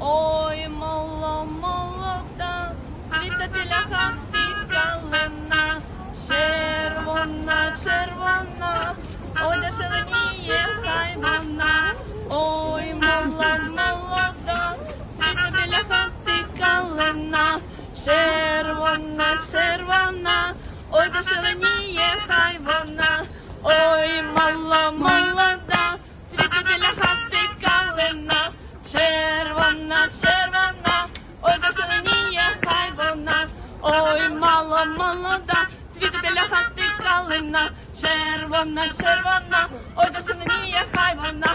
Ой, мало молода, світа біля хати калина, червона, червона, одя шаленіє, хай вона. Ой, мала молода, світа біля хати калина, червона, червона, одя шаленіє, хай вона. Ой, мала молода, світа біля хати калина червона, червона, ой, шаленіє, хай вона, ой, мала, молода, цвіти біля хати калина, червона, червона, ой, шаленіє, хай вона,